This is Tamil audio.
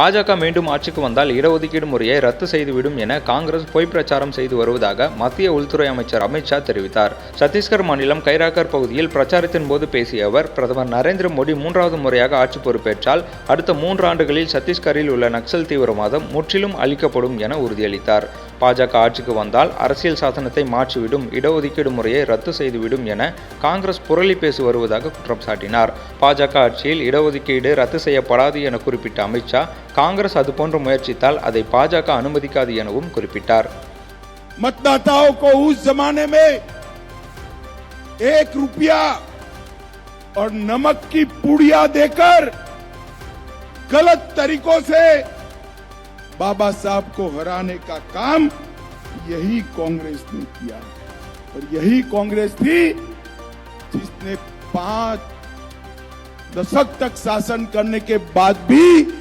பாஜக மீண்டும் ஆட்சிக்கு வந்தால் இடஒதுக்கீடு முறையை ரத்து செய்துவிடும் என காங்கிரஸ் பொய் பிரச்சாரம் செய்து வருவதாக மத்திய உள்துறை அமைச்சர் அமித்ஷா தெரிவித்தார். சத்தீஸ்கர் மாநிலம் கைராக்கர் பகுதியில் பிரச்சாரத்தின் போது பேசிய அவர் பிரதமர் நரேந்திர மோடி மூன்றாவது முறையாக ஆட்சி பொறுப்பேற்றால் அடுத்த மூன்று ஆண்டுகளில் சத்தீஸ்கரில் உள்ள நக்சல் தீவிரவாதம் முற்றிலும் அழிக்கப்படும் என உறுதியளித்தார். பாஜக ஆட்சிக்கு வந்தால் அரசியல் சாசனத்தை மாற்றிவிடும் இடஒதுக்கீடு முறையை ரத்து செய்துவிடும் என காங்கிரஸ் புரளி பேசி வருவதாக குற்றம் சாட்டினார் பாஜக ஆட்சியில் இடஒதுக்கீடு ரத்து செய்யப்படாது என குறிப்பிட்ட அமித்ஷா காங்கிரஸ் அதுபோன்று முயற்சித்தால் அதை பாஜக அனுமதிக்காது எனவும் குறிப்பிட்டார் मतदाताओं को उस जमाने में एक रुपया और नमक की पुड़िया देकर गलत तरीकों से बाबा साहब को हराने का काम यही कांग्रेस ने किया और यही कांग्रेस थी जिसने पाँच दशक तक शासन करने के बाद भी